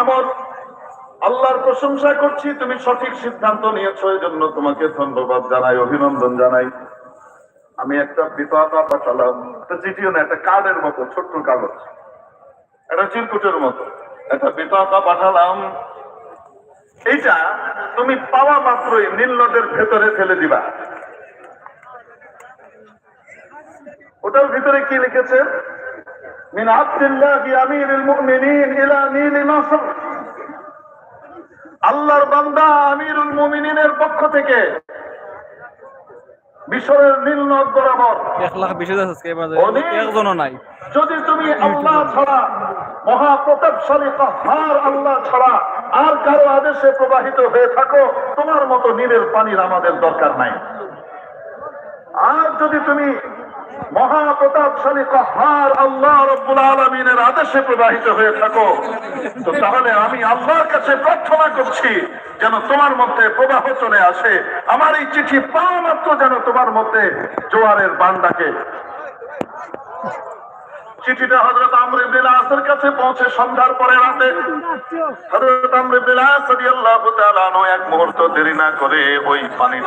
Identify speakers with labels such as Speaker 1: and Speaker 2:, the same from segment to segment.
Speaker 1: আমল আল্লাহর প্রশংসা করছি, তুমি সঠিক সিদ্ধান্ত নিয়েছো এই জন্য তোমাকে ধন্যবাদ জানাই, অভিনন্দন জানাই। আমি একটা বিততা পাঠালাম, একটা চিঠিও না, একটা কার্ডের মতো, ছোট্ট কাগজ। একটা চিরকুটের মতো। একটা বিততা পাঠালাম, এইটা তুমি পাওয়া মাত্রই নীল নদের ভেতরে ফেলে দিবা। ওটার ভিতরে কি লিখেছে? মিন আব্দুল্লাহ আমিরুল মুমিনিন ইলা নীল নাসর। আল্লাহর বান্দা আমিরুল মুমিনিনের পক্ষ থেকে মিশরের নীল নদ বরাবর।
Speaker 2: এক লাখ বিশ হাজার সাবস্ক্রাইবার। একজনও নাই।
Speaker 1: যদি তুমি আল্লাহ ছাড়া মহাপ্রতাপশালী কাহার আল্লাহ ছাড়া আর কারও আদেশে প্রবাহিত হয়ে থাকো তোমার মতো নীলের পানির আমাদের দরকার নাই। আর যদি তুমি মহাপ্রতাপশালী কাহার আল্লাহ রব্বুল আলমিনের আদেশে প্রবাহিত হয়ে থাকো। তো তাহলে আমি আল্লাহর কাছে প্রার্থনা করছি যেন তোমার মধ্যে প্রবাহ চলে আসে। আমার এই চিঠি পাওয়া মাত্র যেন তোমার মধ্যে জোয়ারের বান্দাকে চিঠিটা হজরত আমর ইবনে আসের কাছে পৌঁছে সন্ধ্যার পরে রাতে হজরত আমর আস রাদিয়াল্লাহু তাআলা এক মুহূর্ত দেরি না করে ওই পানি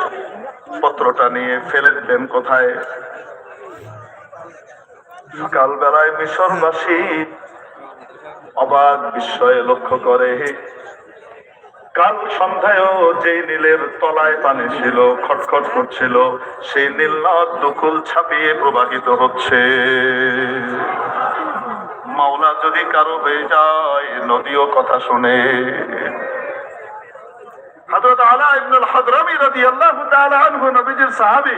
Speaker 1: পত্রটা নিয়ে ফেলে দিলেন কোথায়? সকালবেলায় মিশরবাসী অবাক বিস্ময়ে লক্ষ্য করে। কাল সন্ধ্যায়ও যে নীলের তলায় পানি ছিল, খটখট করছিল, সেই নীল দুকুল ছাপিয়ে প্রবাহিত হচ্ছে। মাওলা যদি কারও হয়ে যায় নদীও কথা শুনে। হযরত আলা ইবনুল হাদরামি রাদিয়াল্লাহু তাআলা আনহু, নবীজির সাহাবী,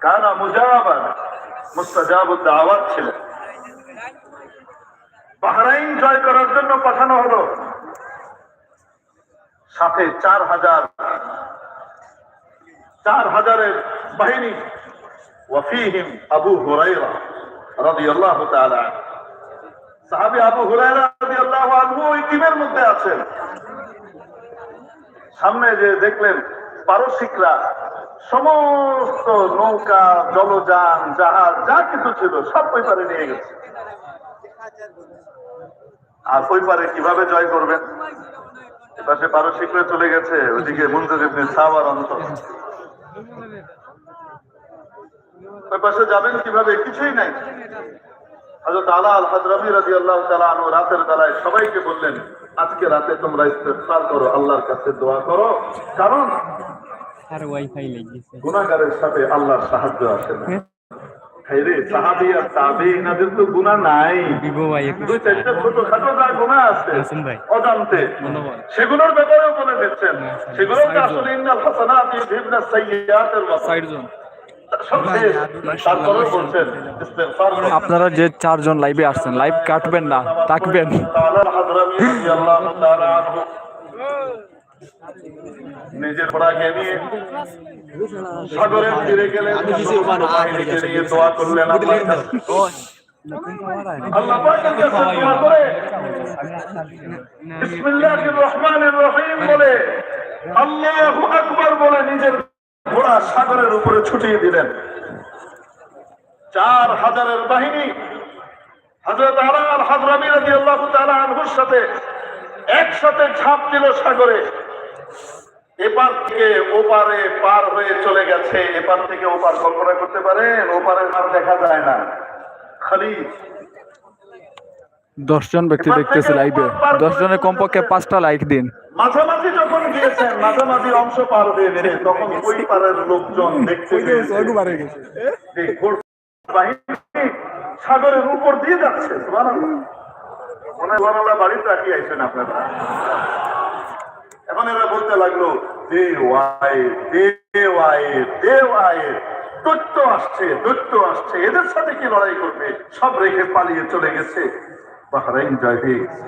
Speaker 1: কানা মুজাবান বাহরাইন জয় করার জন্য পাঠানো হলো। সাথে চার হাজার, চার হাজারের বাহিনী। ওয়াফিহিম আবু হুরাইরা আবু রাদিয়াল্লাহু আনহু ওই টিমের মধ্যে আছেন। সামনে যে দেখলেন পারসিকরা সমস্ত নৌকা, জলযান, জাহাজ, যা কিছু ছিল, সব ওই পারে নিয়ে গেছে। আর ওই পারে কীভাবে জয় করবেন এপাশে পারসিকরা চলে গেছে, ওইদিকে ইবনে সাওয়ার অন্তর। ওই পাশে যাবেন কীভাবে? কিছুই নাই। হযরত আলা আল হাজরামি রাদিয়াল্লাহু তাআলা আনহু রাতের বেলায় সবাইকে বললেন, আজকে রাতে তোমরা করো, আল্লাহর কাছে দোয়া করো। কারণ
Speaker 2: আর ওয়াইফাই লেগেছে।
Speaker 1: গুনাহগারের সাথে আল্লাহর সাহায্য আসে না। সাহাবী আর তাবেঈনাদের তো গুনাহ নাই।
Speaker 2: বিভো ভাই একটু
Speaker 1: দুই চারটা ছোটখাটো যা গুনাহ আছে
Speaker 2: হাসান ভাই।
Speaker 1: অজান্তে সেগুলোর ব্যাপারেও বলে দিচ্ছেন। সেগুলো তো আসলে ইন্নাল হাসানাত ইউযহিবনা সাইয়্যাতের।
Speaker 2: আপনারা যে চারজন লাইভে আসছেন লাইভ কাটবেন না থাকবেন।
Speaker 1: নিজের নিয়ে সাগরের তীরে গেলেন বাহিনীকে নিয়ে দোয়া করলেন আল্লাহ দোয়া করে। বিসমিল্লাহির রহমানির রহিম বলে আল্লাহু আকবার বলে নিজের ঘোড়া সাগরের উপরে ছুটিয়ে দিলেন। চার হাজারের বাহিনী হযরত আলা আল হাজরামি রাদিয়াল্লাহু তাআলা আনহুর সাথে একসাথে ঝাঁপ দিল সাগরে। এপার থেকে ওপারে পার হয়ে চলে গেছে। এপার থেকে ওপার কল্পনা করতে পারেন ওপারের আর দেখা যায় না। খালি
Speaker 2: দশজন ব্যক্তি দেখতেছে লাইভে দশজনের কমপক্ষে পাঁচটা লাইক দিন।
Speaker 1: মাঝামাঝি যখন গিয়েছেন মাঝামাঝি অংশ পার হয়ে গেছে তখন ওই পারের লোকজন দেখতে বাহিনী সাগরের উপর দিয়ে যাচ্ছে বাড়িতে রাখি আইছেন আপনারা। এখন এরা বলতে লাগল দে ওয়াই দে ওয়াই দে ওয়াই দৈত্য আসছে দৈত্য আসছে এদের সাথে কি লড়াই করবে সব রেখে পালিয়ে চলে গেছে বাহরাইন জয় হয়ে গেছে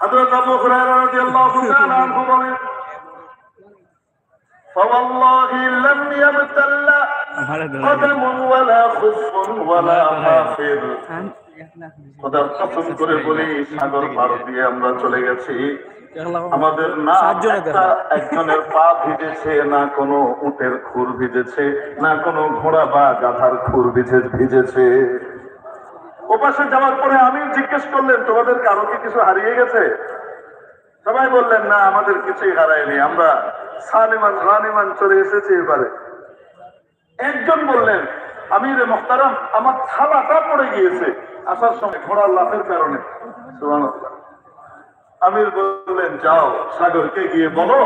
Speaker 1: হযরত আবু হুরায়রা রাদিয়াল্লাহু তাআলা আনহু বলেন فوالله لم يبتل قدم ولا خف ولا حافر খোদার কসম করে বলি সাগর পার দিয়ে আমরা চলে গেছি আমাদের না একজনের পা ভিজেছে না কোনো উটের খুর ভিজেছে না কোনো ঘোড়া বা গাধার খুর ভিজে ভিজেছে। ওপাশে যাওয়ার পরে আমি জিজ্ঞেস করলেন তোমাদের কারও কি কিছু হারিয়ে গেছে? সবাই বললেন না আমাদের কিছুই হারায়নি আমরা সালিমান রানিমান চলে এসেছি এবারে। একজন বললেন আমির মোহতারাম আমার থালাটা পড়ে গিয়েছে আসার সময় ঘোড়ার লাফের কারণে। আমির বললেন, যাও, সাগরকে গিয়ে বলো,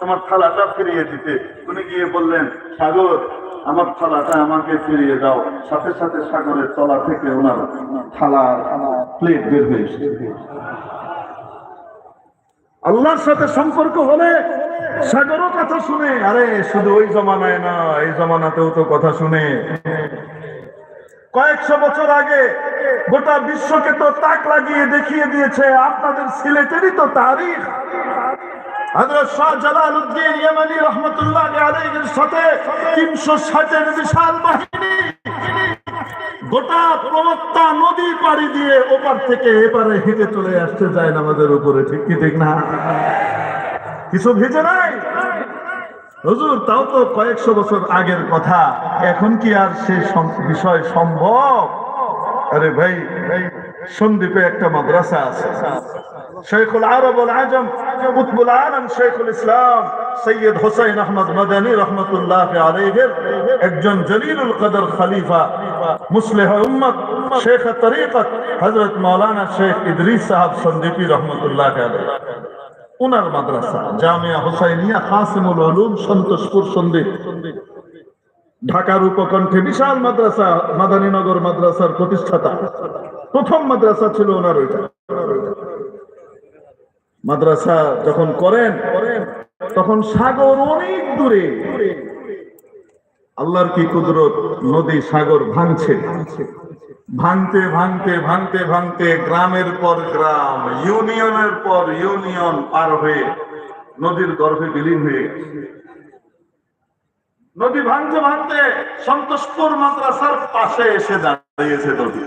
Speaker 1: তোমার থালাটা ফিরিয়ে দিতে। উনি গিয়ে বললেন, সাগর, আমার থালাটা আমাকে ফিরিয়ে দাও। সাথে সাথে সাগরের তলা থেকে ওনার থালা প্লেট বের হয়ে আল্লাহর সাথে সম্পর্ক হলে সাগরও কথা শুনে, আরে, শুধু ওই জমানায় না, এই জমানাতেও তো কথা শুনে। কয়েকশো বছর আগে গোটা বিশ্বকে তো তাক লাগিয়ে দেখিয়ে দিয়েছে আপনাদের সিলেটেরই তো তারিখ। সাথে গোটা নদী পাড়ি দিয়ে ওপার থেকে এপারে হেঁটে চলে আসতে যায় আমাদের উপরে না? কিছু ভেজে নাই? হুজুর, তাও তো কয়েকশো বছর আগের কথা। এখন কি আর সে বিষয় সম্ভব? আরে ভাই, সন্দীপে একটা মাদ্রাসা আছে। শেখুল আরব আল আজম, কুতবুল আলম শেখুল ইসলাম, সৈয়দ হোসাইন আহমদ মদানী রহমতুল্লাহ আলাইহির একজন জলিলুল কদর খলিফা, মুসলিহ উম্মত, শেখ তরিকত হযরত মাওলানা শেখ ইদরিস সাহেব সন্দীপী রহমতুল্লাহ আলাইহি। উনার মাদ্রাসা, জামিয়া হোসাইনিয়া কাসিমুল উলুম, সন্তোষপুর সন্দীপ। ঢাকার উপকণ্ঠে বিশাল মাদ্রাসা, মাদানীনগর মাদ্রাসার প্রতিষ্ঠাতা। প্রথম মাদ্রাসা ছিল ওনার ওইটা। মাদ্রাসা যখন করেন, তখন সাগর অনেক দূরে। আল্লাহর কি কুদরত? নদী, সাগর ভাঙছে। ভাঙতে ভাঙতে ভাঙতে ভাঙতে গ্রামের পর গ্রাম, ইউনিয়নের পর ইউনিয়ন পার হয়ে নদীর গর্ভে বিলীন হয়ে গেছে। নদী ভাঙতে ভাঙতে সন্তোষপুর মাদ্রাসার পাশে এসে দাঁড়িয়েছে নদী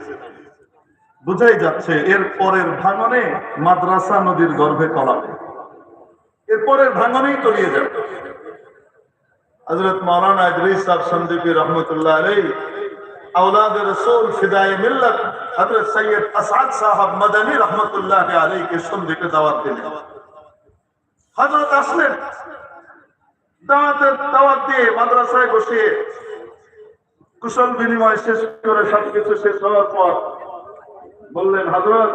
Speaker 1: বুঝাই যাচ্ছে এর পরের ভাঙনে মাদ্রাসা নদীর গর্ভে কলাবে এর পরের ভাঙনেই তলিয়ে যাবে হজরত মৌলানা ইদরিস সাহেব সন্দীপী রহমতুল্লাহ আলাই اولاد رسول ফিদায়ে মিল্লাত হযরত সৈয়দ আসাদ সাহেব মাদানী রহমতুল্লাহ আলাইহি কে সন্দীপে দাওয়াত দিলেন হযরত আসলেন মাদ্রাসায় বসিয়ে কুশল বিনিময় শেষ করে সবকিছু শেষ হওয়ার পর বললেন হযরত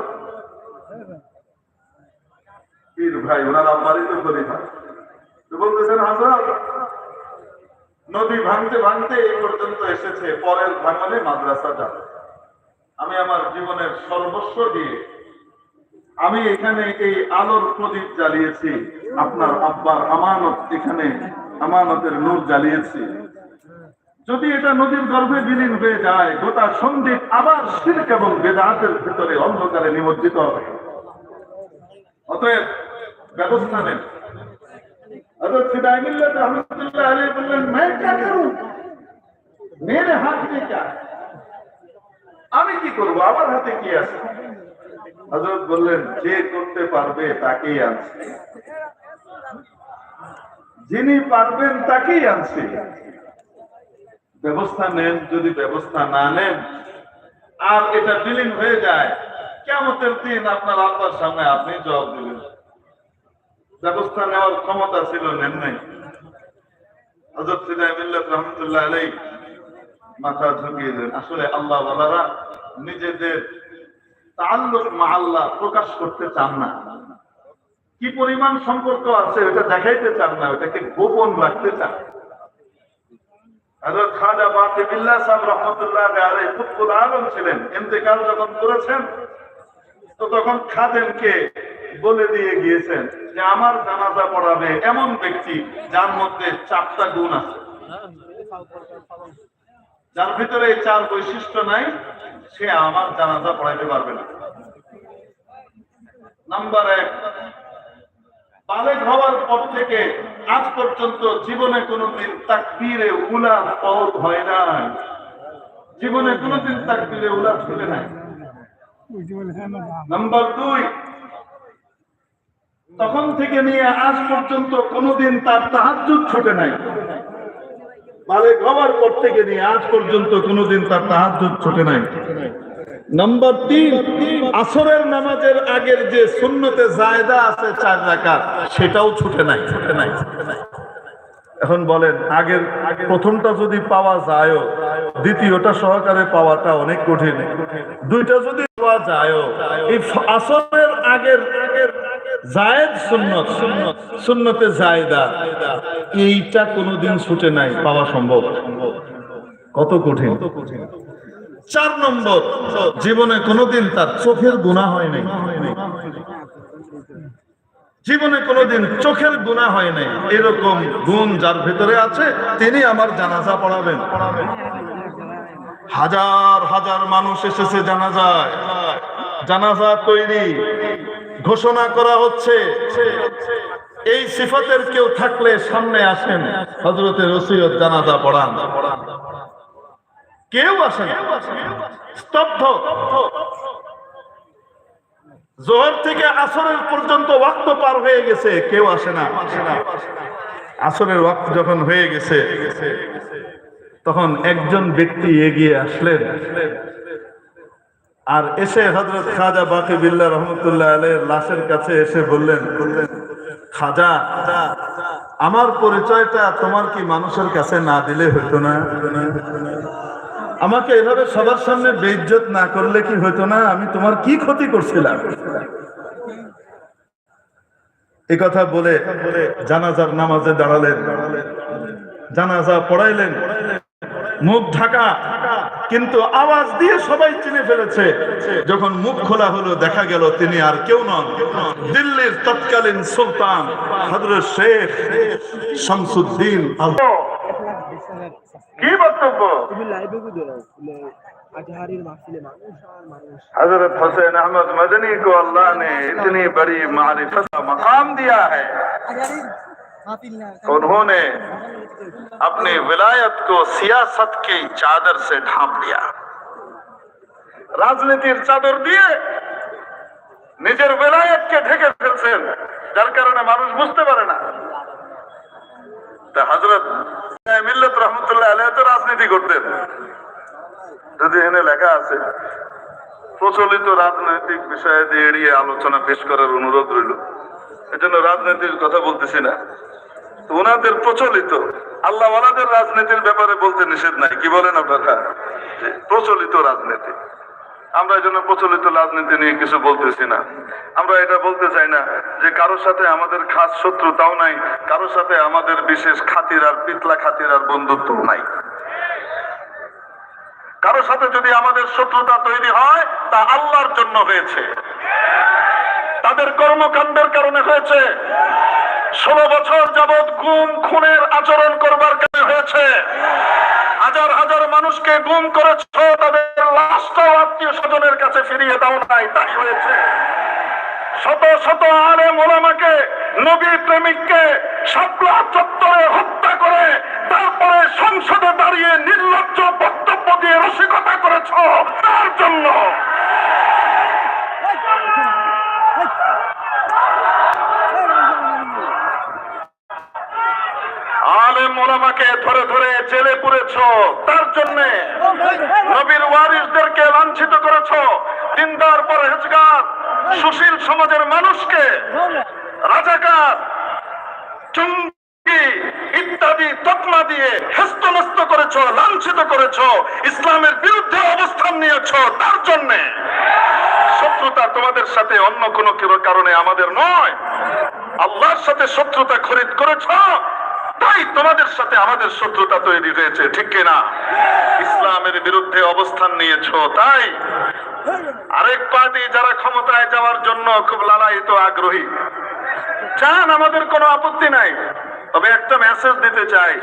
Speaker 1: পীর ভাই, ওনার আব্বারই খলিফা। তো বলতেছেন হযরত নদী ভাঙতে ভাঙতে এই পর্যন্ত এসেছে, পরের ভাঙনে মাদ্রাসা যাবে। আমি আমার জীবনের সর্বস্ব দিয়ে আমি এখানে এই আলোর প্রদীপ জ্বালিয়েছি। আপনার আব্বার আমানত এখানে আমানতের নূর জ্বালিয়েছি। যদি এটা নদীর গর্ভে বিলীন হয়ে যায়, গোটা সন্দীপ আবার শিল্প এবং বেদাহাতের ভিতরে অন্ধকারে নিমজ্জিত হবে। অতএব ব্যবস্থা নেন। আমি কি করব? আমার হাতে কি আছে? হজরত বললেন, যে করতে পারবে তাকেই আছে যিনি পারবেন তাকেই আনছে। ব্যবস্থা নেন, যদি ব্যবস্থা না নেন, আর এটা বিলীন হয়ে যায়, কেমতের দিন আপনার আল্লাহর সামনে আপনি জবাব দিলেন ব্যবস্থা নেওয়ার ক্ষমতা ছিল, নেন নাই। হজরত সিদাই রহমতুল্লাহ আলাই মাথা ঝুঁকিয়ে দেন। আসলে আল্লাহ বালারা নিজেদের তাল্লুক মা আল্লাহ প্রকাশ করতে চান না। কি পরিমাণ সম্পর্ক আছে ওটা দেখাইতে চান না ওটাকে গোপন রাখতে চান। আমার জানাজা পড়াবে এমন ব্যক্তি যার মধ্যে চারটা গুণ আছে। যার ভিতরে এই চার বৈশিষ্ট্য নাই, সে আমার জানাজা পড়াইতে পারবে না। নাম্বার এক বালেক হওয়ার পর থেকে আজ পর্যন্ত জীবনে কোনোদিন তাকবীরে উলা পদ হয় নাই। জীবনে কোনোদিন তাকবীরে উলা খুলে নাই নাম্বার দুই, তখন থেকে নিয়ে আজ পর্যন্ত কোনোদিন তার তাহাজ্জুদ ছুটে নাই। বালেক হওয়ার পর থেকে নিয়ে আজ পর্যন্ত কোনোদিন তার তাহাজ্জুদ ছুটে নাই। নাম্বার তিন, আসরের নামাজের আগের যে সুন্নতে জায়দা আছে চার রাকাত, সেটাও ছুটে নাই ছুটে নাই এখন বলেন, আগের প্রথমটা যদি পাওয়া যায় দ্বিতীয়টা সহকারে পাওয়াটা অনেক কঠিন। দুইটা যদি পাওয়া যায় এই আসরের আগের আগের জায়েদ সুন্নত সুন্নত সুন্নতে জায়দা, এইটা কোনোদিন ছুটে নাই, পাওয়া সম্ভব। কত কঠিন কত কঠিন। চার নম্বর, জীবনে কোনোদিন তার চোখের গুণা হয় নাই। জীবনে কোনোদিন চোখের গুণা হয় নাই। এরকম গুণ যার ভেতরে আছে, তিনি আমার জানাজা পড়াবেন। হাজার হাজার মানুষ এসেছে জানাজায়। জানাজা তৈরি, ঘোষণা করা হচ্ছে। এই সিফাতের কেউ থাকলে সামনে আসেন। হজরতের রসিয়ত জানাজা পড়ান। কেউ আসেন স্তব্ধ। জোহর থেকে আসরের পর্যন্ত ওয়াক্ত পার হয়ে গেছে, কেউ আসে না। আসরের ওয়াক্ত যখন হয়ে গেছে, তখন একজন ব্যক্তি এগিয়ে আসলেন। আর এসে হজরত খাজা বাকি বিল্লা রহমতুল্লাহ আলের লাশের কাছে এসে বললেন বললেন, খাজা, আমার পরিচয়টা তোমার কি মানুষের কাছে না দিলে হতো না? আমাকে এভাবে সবার সামনে বেইজ্জত না করলে কি হতো না? আমি তোমার কি ক্ষতি করছিলাম? এ কথা বলে জানাজার নামাজে দাঁড়ালেন। জানাজা পড়াইলেন। মুখ ঢাকা, কিন্তু আওয়াজ দিয়ে সবাই চিনে ফেলেছে। যখন মুখ খোলা হলো, দেখা গেল তিনি আর কেউ নন। দিল্লির তৎকালীন সুলতান হজরত শেখ শামসুদ্দিন কি বক্তব্য
Speaker 3: তুমি লাইভে ভিডিও আজহারির মাহফিলে মানুষ আর মানুষ
Speaker 1: हजरत हुसैन अहमद मदनी को अल्लाह ने इतनी बड़ी मारिफत का मकाम दिया है
Speaker 3: আজহারির মাহফিল না
Speaker 1: उन्होंने अपनी विलायत को सियासत की चादर से ढांप लिया রাজনীতির চাদর দিয়ে নিজের বেলায়েতকে ঢেকে ফেলছেন যার কারণে মানুষ বুঝতে পারে না তা হজরত প্রচলিত রাজনৈতিক বিষয়ে দিয়ে এড়িয়ে আলোচনা পেশ করার অনুরোধ কথা বলতেছি না। প্রচলিত আল্লাহ রাজনীতির ব্যাপারে বলতে নিষেধ নাই। কি বলেন আপনারা? প্রচলিত রাজনীতি। আমরা এই জন্য প্রচলিত রাজনীতি নিয়ে কিছু বলতেছি না। আমরা এটা বলতে চাই না যে কারোর সাথে আমাদের খাস শত্রুতাও নাই, কারোর সাথে আমাদের বিশেষ খাতির আর পিতলা খাতির আর বন্ধুত্ব নাই। কারোর সাথে যদি আমাদের শত্রুতা তৈরি হয়, তা আল্লাহর জন্য হয়েছে। তাদের কর্মকাণ্ডের কারণে হয়েছে। ষোলো বছর যাবৎ গুম, খুনের আচরণ করবার কারণে হয়েছে। হাজার হাজার মানুষকে গুম করেছ তাদের লাশটাও আত্মীয় স্বজনের কাছে ফিরিয়ে দাও নাই, তাই হয়েছে। শত শত আরে মোলামাকে নবী প্রেমিককে সপ্লা চত্বরে হত্যা করে, তারপরে সংসদে দাঁড়িয়ে নির্লজ্জ বক্তব্য দিয়ে রসিকতা করেছ তার জন্য মোলামাকে ধরে ধরে জেলে পুরেছ। তার জন্য নবীর ওয়ারিসদেরকে লাঞ্ছিত করেছ। দিনদার পরহেজগার, সুশীল সমাজের মানুষকে, রাজাকার ইত্যাদি তকমা দিয়ে হেস্তনস্ত করেছ, লাঞ্ছিত করেছ, ইসলামের বিরুদ্ধে অবস্থান নিয়েছ। তার জন্য শত্রুতা তোমাদের সাথে অন্য কোনো কারণে আমাদের নয়। আল্লাহর সাথে শত্রুতা খরিদ করেছ। তাই তোমাদের সাথে আমাদের শত্রুতা তৈরি হয়েছে, ঠিক কিনা? ইসলামের বিরুদ্ধে অবস্থান নিয়েছ, তাই? আরেক পার্টি যারা ক্ষমতায় যাওয়ার জন্য খুব লালায়িত আগ্রহী, চান আমাদের কোনো আপত্তি নাই। তবে একটা মেসেজ দিতে চাই,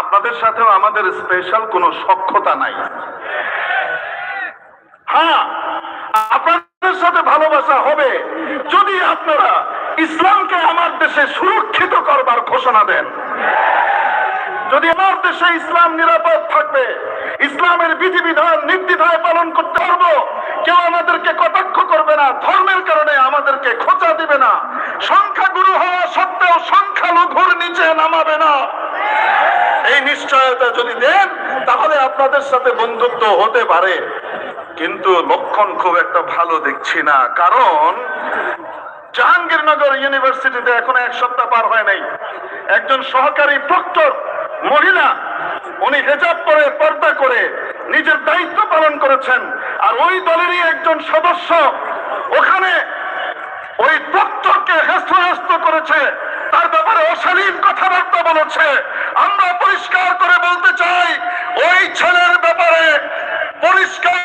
Speaker 1: আপনাদের সাথেও আমাদের স্পেশাল কোনো সক্ষতা নাই। হ্যাঁ আপনাদের সাথে ভালোবাসা হবে, যদি আপনারা ইসলামকে আমার দেশে সুরক্ষিত ঘোষণা দেন। যদি আমার দেশে ইসলাম নিরাপদ থাকবে, ইসলামের বিধিবিধান, নির্দ্বিধায় পালন করতে পারব, কেউ আমাদেরকে কটাক্ষ করবে না, ধর্মের কারণে আমাদেরকে খোঁচা দিবে না, সংখ্যাগুরু হওয়া সত্ত্বেও সংখ্যালঘুর নিচে নামাবে না। এই নিশ্চয়তা যদি দেন, তাহলে আপনাদের সাথে বন্ধুত্ব হতে পারে। কিন্তু লক্ষণ খুব একটা ভালো দেখছি না, কারণ জাহাঙ্গীরনগর ইউনিভার্সিটিতে এখন এক সপ্তাহ পার হয় নাই। একজন সহকারী প্রক্টর মহিলা, উনি হেজাব পরে পর্দা করে নিজের দায়িত্ব পালন করেছেন, আর ওই দলেরই একজন সদস্য ওখানে ওই প্রক্টরকে হেস্ত হেস্ত করেছে। তার ব্যাপারে অশালীন কথাবার্তা বলেছে। আমরা পরিষ্কার করে বলতে চাই, ওই ছেলের ব্যাপারে পরিষ্কার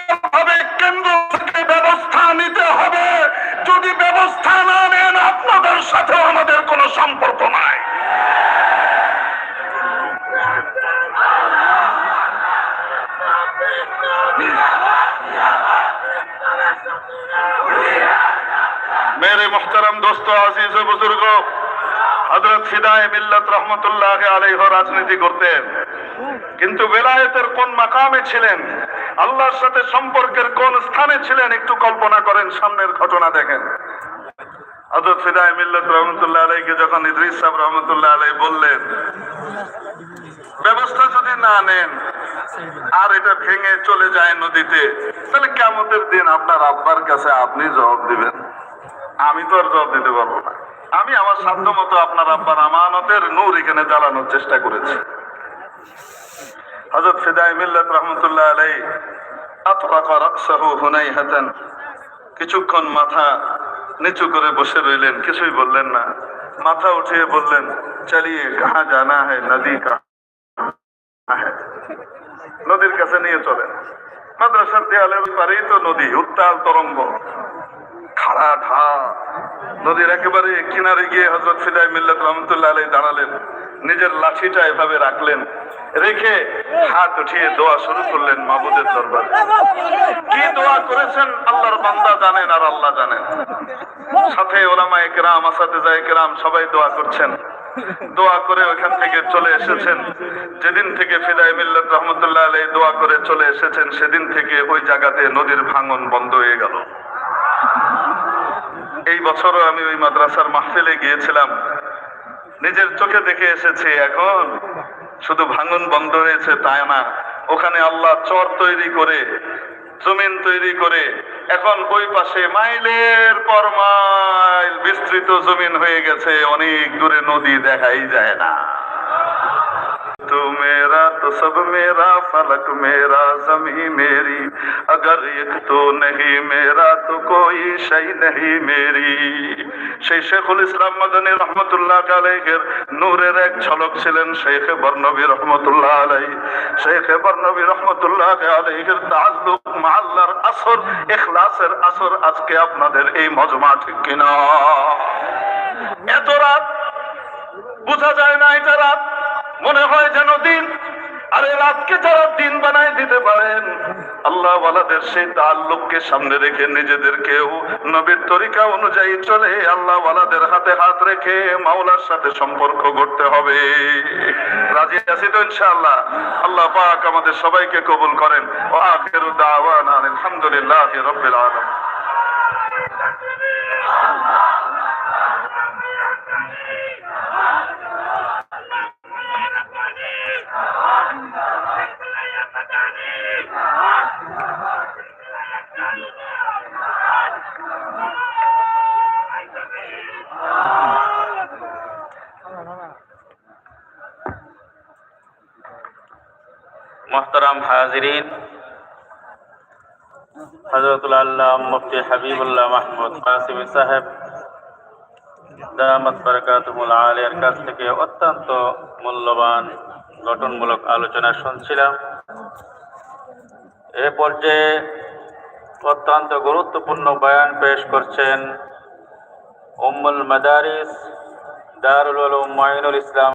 Speaker 1: মেরে محترم দোস্ত, আজিজ বুজুর্গ হজরত ফিদায় মিল্লত রহমতুল্লাহ আলহ রাজনীতি করতেন। কিন্তু বেলায়েতের কোন মাকামে ছিলেন? আল্লাহর সাথে সম্পর্কের কোন স্থানে ছিলেন? একটু কল্পনা করেন, সামনের ঘটনা দেখেন। হজরত ফিদায় মিল্লত রহমতুল্লাহ আলাইকে যখন ইদ্রিস সাহেব রহমতুল্লাহ আলাই বললেন, ব্যবস্থা যদি না নেন, আর এটা ভেঙে চলে যায় নদীতে, তাহলে কেমতের দিন আপনার আব্বার কাছে আপনি জবাব দিবেন। আমি তো আর জবাব দিতে পারব না। আমি আমার সাধ্য মতো আপনার আব্বার আমানতের নূর এখানে জ্বালানোর চেষ্টা করেছি। হজরত ফিদাই মিল্লাত রহমতুল্লাহ আলাই কিছুক্ষণ মাথা নিচু করে বসে রইলেন, কিছুই বললেন না। মাথা উঠিয়ে বললেন, চালিয়ে কাহা জানা হয় নদী কা নদীর কাছে নিয়ে চলেন। মাদ্রাসার দেয়ালের পারেই তো নদী, উত্তাল তরঙ্গ। খাড়া ঢা নদীর একেবারে কিনারে গিয়ে হজরত ফিদাই মিল্লাত রহমতুল্লাহ আলাই দাঁড়ালেন। নিজের লাঠিটা এভাবে রাখলেন। রেখে হাত উঠিয়ে দোয়া শুরু করলেন মাবুদের দরবারে। কি দোয়া করেছেন? আল্লাহর বান্দা জানেন আর আল্লাহ জানেন। সাথে একরাম, আসাতেজা একরাম সবাই দোয়া করছেন। দোয়া করে ওখান থেকে চলে এসেছেন। যেদিন থেকে ফিদাই মিল্লাত রহমতুল্লাহ আলাই দোয়া করে চলে এসেছেন, সেদিন থেকে ওই জায়গাতে নদীর ভাঙন বন্ধ হয়ে গেল। এই বছরও আমি ওই মাদ্রাসার মাহফিলে গিয়েছিলাম। নিজের চোখে দেখে এসেছি, এখন শুধু ভাঙন বন্ধ হয়েছে, তাই না? ওখানে আল্লাহ চর তৈরি করে, জমিন তৈরি করে, এখন ওই পাশে মাইলের পর মাইল বিস্তৃত জমিন হয়ে গেছে, অনেক দূরে নদী দেখাই যায় না। मेरा तो सब मेरा फलक मेरा जमी मेरी अगर एक तो नहीं मेरा तो कोई शई नहीं मेरी সেই শেখুল ইসলাম মাদানী রহমতুল্লাহ আলাইহের নূরের এক ঝলক ছিলেন শেখ বর্ণবী রহমতুল্লাহ আলাই শেখ বর্ণবী রহমতুল্লাহ আলাইহের তাল্লুক মাল্লার আসর ইখলাসের আসর আজকে আপনাদের এই মজমা ঠিক কিনা এত রাত বোঝা যায় না এটা রাত মনে হয় যেন দিন আরে রাতকে যারা দিন বানায় দিতে পারেন আল্লাহ ওয়ালাদের সেই তাল্লুককে সামনে রেখে নিজেদেরকেও নবীর তরিকা অনুযায়ী চলে আল্লাহ ওয়ালাদের হাতে হাত রেখে মাওলার সাথে সম্পর্ক করতে হবে। রাজি আছি তো ইনশাআল্লাহ? আল্লাহ পাক আমাদের সবাইকে কবুল করেন। ও আখিরু দাওয়ানা আলহামদুলিল্লাহ রাব্বিল আলামিন।
Speaker 4: মোহতারাম হাজরিন হজরতুল আল্লাহ মুফতি হাবিবুল্লাহ মাহমুদ কাসিমি সাহেব দামাত বরকাতুমুল আলিয়ার কাছ থেকে অত্যন্ত মূল্যবান গঠনমূলক আলোচনা শুনছিলাম। এ পর্যায়ে অত্যন্ত গুরুত্বপূর্ণ বয়ান পেশ করছেন উম্মুল মাদারিস দারুল মাইনুল ইসলাম।